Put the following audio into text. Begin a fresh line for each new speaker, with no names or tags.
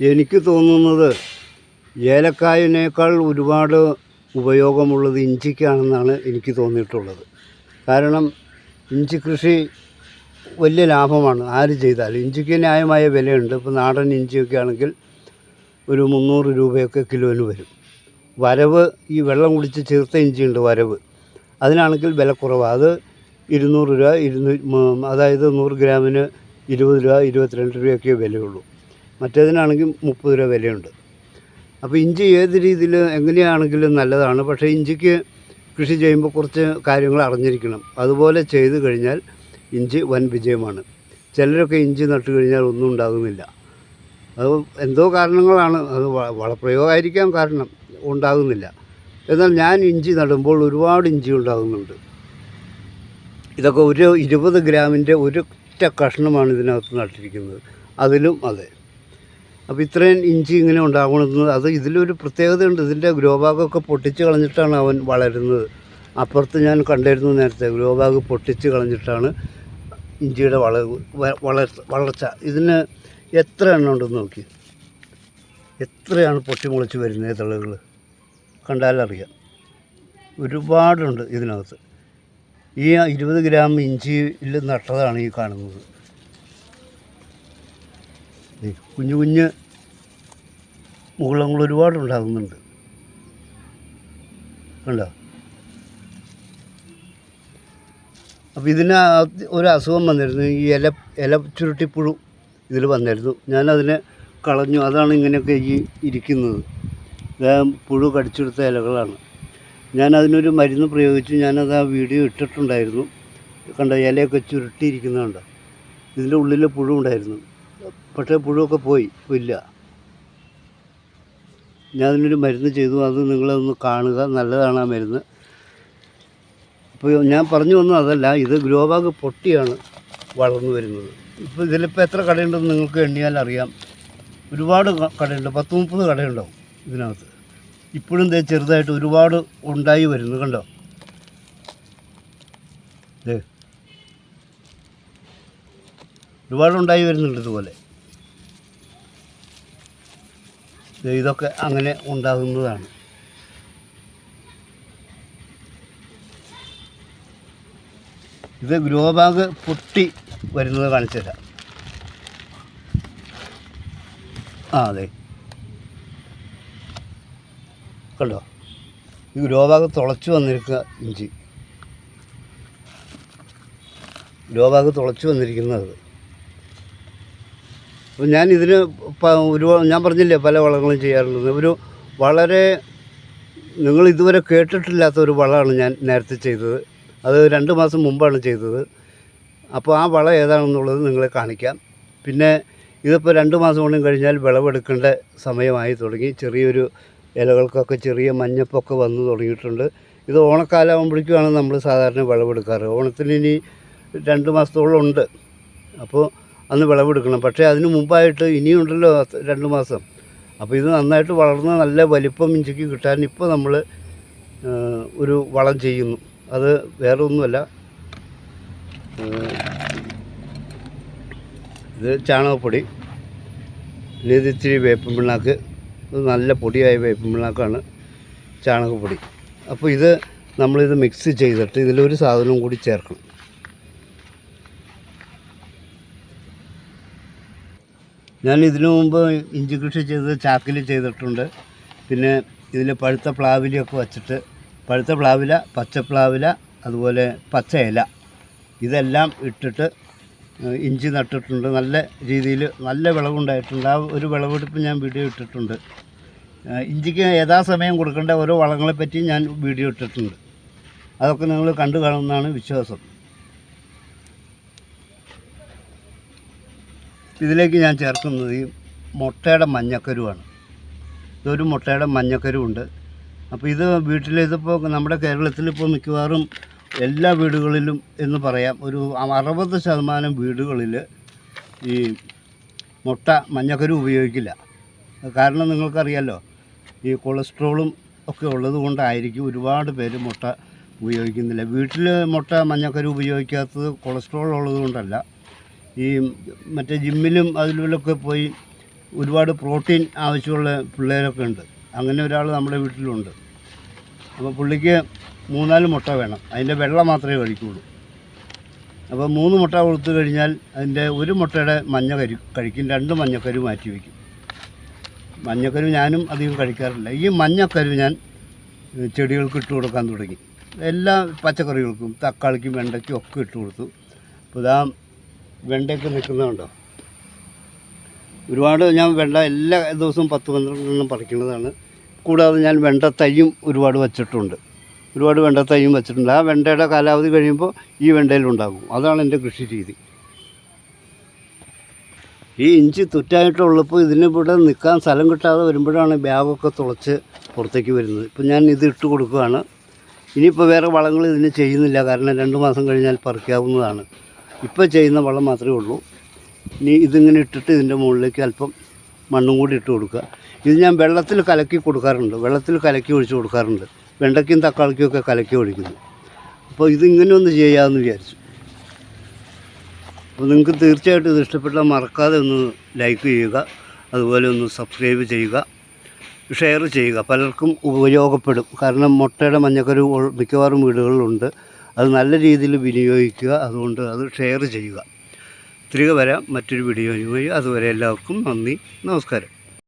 എനിക്ക് തോന്നുന്നത് ഏലക്കായനേക്കാൾ ഒരുപാട് ഉപയോഗമുള്ളത് ഇഞ്ചിക്കാണെന്നാണ് എനിക്ക് തോന്നിയിട്ടുള്ളത്. കാരണം ഇഞ്ചി കൃഷി വലിയ ലാഭമാണ്. ആര് ചെയ്താലും ഇഞ്ചിക്ക് ന്യായമായ വിലയുണ്ട്. ഇപ്പോൾ നാടൻ ഇഞ്ചിയൊക്കെ ആണെങ്കിൽ ഒരു മുന്നൂറ് രൂപയൊക്കെ കിലോന് വരും. വരവ് ഈ വെള്ളം കുടിച്ച് ചേർത്ത ഇഞ്ചിയുണ്ട് വരവ്. അതിനാണെങ്കിൽ വില കുറവാണ് അത് ഇരുന്നൂറ് രൂപ ഇരുന്നൂ അതായത് നൂറ് ഗ്രാമിന് ഇരുപത് രൂപ ഇരുപത്തിരണ്ട് രൂപയൊക്കെ വിലയുള്ളൂ. മറ്റേതിനാണെങ്കിൽ മുപ്പത് രൂപ വിലയുണ്ട്. അപ്പോൾ ഇഞ്ചി ഏത് രീതിയിൽ എങ്ങനെയാണെങ്കിലും നല്ലതാണ്. പക്ഷേ ഇഞ്ചിക്ക് കൃഷി ചെയ്യുമ്പോൾ കുറച്ച് കാര്യങ്ങൾ അറിഞ്ഞിരിക്കണം. അതുപോലെ ചെയ്തു കഴിഞ്ഞാൽ ഇഞ്ചി വൻ വിജയമാണ്. ചിലരൊക്കെ ഇഞ്ചി നട്ടു കഴിഞ്ഞാൽ ഒന്നും ഉണ്ടാകുന്നില്ല. അത് എന്തോ കാരണങ്ങളാണ്. അത് വളപ്രയോഗമായിരിക്കാം കാരണം ഉണ്ടാകുന്നില്ല. എന്നാൽ ഞാൻ ഇഞ്ചി നടുമ്പോൾ ഒരുപാട് ഇഞ്ചി ഉണ്ടാകുന്നുണ്ട്. ഇതൊക്കെ ഒരു ഇരുപത് ഗ്രാമിന്റെ ഒരൊറ്റ കഷ്ണമാണ് ഇതിനകത്ത് നട്ടിരിക്കുന്നത്. അതിലും അതെ. അപ്പോൾ ഇത്രയും ഇഞ്ചി ഇങ്ങനെ ഉണ്ടാകണമെന്ന് അത് ഇതിലൊരു പ്രത്യേകതയുണ്ട്. ഇതിന്റെ ഗ്രോബാഗൊക്കെ പൊട്ടിച്ച് കളഞ്ഞിട്ടാണ് അവൻ വളരുന്നത്. അപ്പുറത്ത് ഞാൻ കണ്ടിരുന്നു നേരത്തെ ഗ്രോബാഗ് പൊട്ടിച്ച് കളഞ്ഞിട്ടാണ് ഇഞ്ചിയുടെ വള വളർച്ച. ഇതിന് എത്ര എണ്ണം ഉണ്ടെന്ന് നോക്കി. എത്രയാണ് പൊട്ടിമുളച്ച് വരുന്നത് തളുകൾ കണ്ടാലറിയാം ഒരുപാടുണ്ട് ഇതിനകത്ത്. ഈ ഇരുപത് ഗ്രാം ഇഞ്ചിയിൽ നട്ടതാണ് ഈ കാണുന്നത്. കുഞ്ഞു കുഞ്ഞ് മുകുളങ്ങൾ ഒരുപാടുണ്ടാകുന്നുണ്ട്. കണ്ടോ? അപ്പോൾ ഇതിന് ഒരു അസുഖം വന്നിരുന്നു. ഈ ഇല ഇല ചുരുട്ടിപ്പുഴു ഇതിൽ വന്നിരുന്നു. ഞാനതിനെ കളഞ്ഞു. അതാണ് ഇങ്ങനെയൊക്കെ ഈ ഇരിക്കുന്നത്. പുഴു കടിച്ചെടുത്ത ഇലകളാണ്. ഞാൻ അതിനൊരു മരുന്ന് പ്രയോഗിച്ച് ഞാനത് ആ വീഡിയോ ഇട്ടിട്ടുണ്ടായിരുന്നു. കണ്ട? ഇലയൊക്കെ ചുരുട്ടിയിരിക്കുന്നതുകൊണ്ട് ഇതിന്റെ ഉള്ളിൽ പുഴു ഉണ്ടായിരുന്നു. പക്ഷേ പുഴുവൊക്കെ പോയി. ഇല്ല. ഞാൻ അതിനൊരു മരുന്ന് ചെയ്തു. അത് നിങ്ങളൊന്ന് കാണുക. നല്ലതാണ് ആ മരുന്ന്. അപ്പോൾ ഞാൻ പറഞ്ഞു വന്നത് അതല്ല. ഇത് ഗ്രോബാഗ് പൊട്ടിയാണ് വളർന്നു വരുന്നത്. ഇപ്പോൾ ഇതിലിപ്പോൾ എത്ര കടയുണ്ടെന്ന് നിങ്ങൾക്ക് എണ്ണിയാൽ അറിയാം. ഒരുപാട് കടയുണ്ട്. പത്ത് മുപ്പത് കടയുണ്ടാവും ഇതിനകത്ത്. ഇപ്പോഴും ദേ ചെറുതായിട്ട് ഒരുപാട് ഉണ്ടായി വരുന്നു. കണ്ടോ? ദേ. ഒരുപാട് ഉണ്ടായി വരുന്നുണ്ട് ഇതുപോലെ ദേ ഇതൊക്കെ അങ്ങനെ ഉണ്ടാകുന്നതാണ്. ഇത് ഗ്രോ ബാഗ് പൊട്ടി വരുന്നത് കാണിച്ചു തരാം. ആ അതെ. കണ്ടോ? ഈ ഗ്രോ ബാഗ് തുളച്ചു വന്നിരിക്കുക ഇഞ്ചി. ഗ്രോ ബാഗ് തുളച്ചു വന്നിരിക്കുന്നത് അപ്പോൾ ഞാൻ ഇതിന് ഒരു ഞാൻ പറഞ്ഞില്ലേ പല വളങ്ങളും ചെയ്യാറുള്ളത്. ഒരു വളരെ നിങ്ങൾ ഇതുവരെ കേട്ടിട്ടില്ലാത്ത ഒരു വളമാണ് ഞാൻ നേരത്തെ ചെയ്തത്. അത് രണ്ട് മാസം മുമ്പാണ് ചെയ്തത്. അപ്പോൾ ആ വള ഏതാണെന്നുള്ളത് നിങ്ങളെ കാണിക്കാം. പിന്നെ ഇതിപ്പോൾ രണ്ട് മാസം കൊണ്ടും കഴിഞ്ഞാൽ വിളവെടുക്കേണ്ട സമയമായി തുടങ്ങി. ചെറിയൊരു ഇലകൾക്കൊക്കെ ചെറിയ മഞ്ഞപ്പൊക്കെ വന്നു തുടങ്ങിയിട്ടുണ്ട്. ഇത് ഓണക്കാലമാകുമ്പോഴേക്കുമാണ് നമ്മൾ സാധാരണ വിളവെടുക്കാറ്. ഓണത്തിന് ഇനി രണ്ട് മാസത്തോളം ഉണ്ട്. അപ്പോൾ അന്ന് വിളവെടുക്കണം. പക്ഷേ അതിന് മുമ്പായിട്ട് ഇനിയുണ്ടല്ലോ രണ്ട് മാസം. അപ്പോൾ ഇത് നന്നായിട്ട് വളർന്ന നല്ല വലിപ്പം ഇഞ്ചിക്ക് കിട്ടാൻ ഇപ്പോൾ നമ്മൾ ഒരു വളം ചെയ്യുന്നു. അത് വേറെ ഒന്നുമല്ല ഇത് ചാണകപ്പൊടി പിന്നെ ഇത് ഇത്തിരി വേപ്പൻ പിണ്ണാക്ക് ഇത് നല്ല പൊടിയായ വേപ്പൻ പിണ്ണാക്കാണ് ചാണകപ്പൊടി. അപ്പോൾ ഇത് നമ്മളിത് മിക്സ് ചെയ്തിട്ട് ഇതിലൊരു സാധനവും കൂടി ചേർക്കണം. ഞാൻ ഇതിനു മുമ്പ് ഇഞ്ചി കൃഷി ചെയ്തത് ചാക്കിൽ ചെയ്തിട്ടുണ്ട്. പിന്നെ ഇതിൽ പഴുത്ത പ്ലാവിലയൊക്കെ വച്ചിട്ട് പഴുത്ത പ്ലാവില പച്ച പ്ലാവില അതുപോലെ പച്ച ഇല. ഇതെല്ലാം ഇട്ടിട്ട് ഇഞ്ചി നട്ടിട്ടുണ്ട്. നല്ല രീതിയിൽ നല്ല വിളവുണ്ടായിട്ടുണ്ട്. ആ ഒരു വിളവെടുപ്പ് ഞാൻ വീഡിയോ ഇട്ടിട്ടുണ്ട്. ഇഞ്ചിക്ക് യഥാസമയം കൊടുക്കേണ്ട ഓരോ വളങ്ങളെ പറ്റി ഞാൻ വീഡിയോ ഇട്ടിട്ടുണ്ട്. അതൊക്കെ നിങ്ങൾ കണ്ടു കാണുമെന്നാണ് വിശ്വാസം. ഇതിലേക്ക് ഞാൻ ചേർക്കുന്നത് ഈ മുട്ടയുടെ മഞ്ഞക്കരുവാണ്. ഇതൊരു മുട്ടയുടെ മഞ്ഞക്കരുവുണ്ട്. അപ്പോൾ ഇത് വീട്ടിൽ ഇതിപ്പോൾ നമ്മുടെ കേരളത്തിൽ ഇപ്പോൾ മിക്കവാറും എല്ലാ വീടുകളിലും എന്ന് പറയാം ഒരു അറുപത് ശതമാനം വീടുകളിൽ ഈ മുട്ട മഞ്ഞക്കരു ഉപയോഗിക്കില്ല. കാരണം നിങ്ങൾക്കറിയാലോ ഈ കൊളസ്ട്രോളും ഒക്കെ ഉള്ളത് കൊണ്ടായിരിക്കും ഒരുപാട് പേര് മുട്ട ഉപയോഗിക്കുന്നില്ല. വീട്ടിൽ മുട്ട മഞ്ഞക്കരു ഉപയോഗിക്കാത്തത് കൊളസ്ട്രോൾ ഉള്ളത് കൊണ്ടല്ല. ഈ മറ്റേ ജിമ്മിലും അതിലൊക്കെ പോയി ഒരുപാട് പ്രോട്ടീൻ ആവശ്യമുള്ള പിള്ളേരൊക്കെ ഉണ്ട്. അങ്ങനെ ഒരാൾ നമ്മുടെ വീട്ടിലുണ്ട്. അപ്പോൾ പുള്ളിക്ക് മൂന്നാൽ മുട്ട വേണം. അതിന്റെ വെള്ള മാത്രമേ കഴിക്കുള്ളൂ. അപ്പോൾ മൂന്ന് മുട്ട കൊടുത്തു കഴിഞ്ഞാൽ അതിന്റെ ഒരു മുട്ടയുടെ മഞ്ഞ കരി കഴിക്കും. രണ്ട് മഞ്ഞക്കരു മാറ്റി വയ്ക്കും. മഞ്ഞക്കരു ഞാനും അധികം കഴിക്കാറില്ല. ഈ മഞ്ഞക്കരു ഞാൻ ചെടികൾക്ക് ഇട്ട് കൊടുക്കാൻ തുടങ്ങി. എല്ലാ പച്ചക്കറികൾക്കും തക്കാളിക്കും വെണ്ടയ്ക്കും ഒക്കെ ഇട്ട് കൊടുത്തു. അപ്പോൾ ഇതാ വെണ്ടയൊക്കെ നിൽക്കുന്നതുണ്ടോ? ഒരുപാട് ഞാൻ വെണ്ട എല്ലാ ദിവസവും പത്ത് പന്ത്രണ്ടെണ്ണം പറിക്കുന്നതാണ്. കൂടാതെ ഞാൻ വെണ്ട തൈയും ഒരുപാട് വച്ചിട്ടുണ്ട്. ഒരുപാട് വെണ്ട തൈയും വെച്ചിട്ടുണ്ട്. ആ വെണ്ടയുടെ കാലാവധി കഴിയുമ്പോൾ ഈ വെണ്ടയിലുണ്ടാകും അതാണ് എന്റെ കൃഷി രീതി. ഈ ഇഞ്ചി തുറ്റായിട്ടുള്ളപ്പോൾ ഇതിന് ഇവിടെ നിൽക്കാൻ സ്ഥലം കിട്ടാതെ വരുമ്പോഴാണ് ബാഗൊക്കെ തുളച്ച് പുറത്തേക്ക് വരുന്നത്. ഇപ്പം ഞാൻ ഇത് ഇട്ട് കൊടുക്കുകയാണ്. ഇനിയിപ്പോൾ വേറെ വളങ്ങൾ ഇതിന് ചെയ്യുന്നില്ല. കാരണം രണ്ട് മാസം കഴിഞ്ഞാൽ പറിക്കാവുന്നതാണ്. ഇപ്പോൾ ചെയ്യുന്ന വളം മാത്രമേ ഉള്ളൂ. ഇനി ഇതിങ്ങനെ ഇട്ടിട്ട് ഇതിന്റെ മുകളിലേക്ക് അല്പം മണ്ണും കൂടി ഇട്ട് കൊടുക്കുക. ഇത് ഞാൻ വെള്ളത്തിൽ കലക്കി കൊടുക്കാറുണ്ട്. വെള്ളത്തിൽ കലക്കി ഒഴിച്ച് കൊടുക്കാറുണ്ട്. വെണ്ടയ്ക്കും തക്കാളിക്കും ഒക്കെ കലക്കി ഒഴിക്കുന്നു. അപ്പോൾ ഇതിങ്ങനെ ഒന്ന് ചെയ്യാമെന്ന് വിചാരിച്ചു. അപ്പോൾ നിങ്ങൾക്ക് തീർച്ചയായിട്ടും ഇത് ഇഷ്ടപ്പെട്ടാൽ മറക്കാതെ ഒന്ന് ലൈക്ക് ചെയ്യുക. അതുപോലെ ഒന്ന് സബ്സ്ക്രൈബ് ചെയ്യുക. ഷെയർ ചെയ്യുക. പലർക്കും ഉപയോഗപ്പെടും. കാരണം മുട്ടയുടെ മഞ്ഞക്കരു മിക്കവാറും വീടുകളിലുണ്ട്. അത് നല്ല രീതിയിൽ വിനിയോഗിക്കുക. അതുകൊണ്ട് അത് ഷെയർ ചെയ്യുക. തിരികെ വരാം. മറ്റൊരു വീഡിയോയുമായി. അതുവരെ എല്ലാവർക്കും നന്ദി. നമസ്കാരം.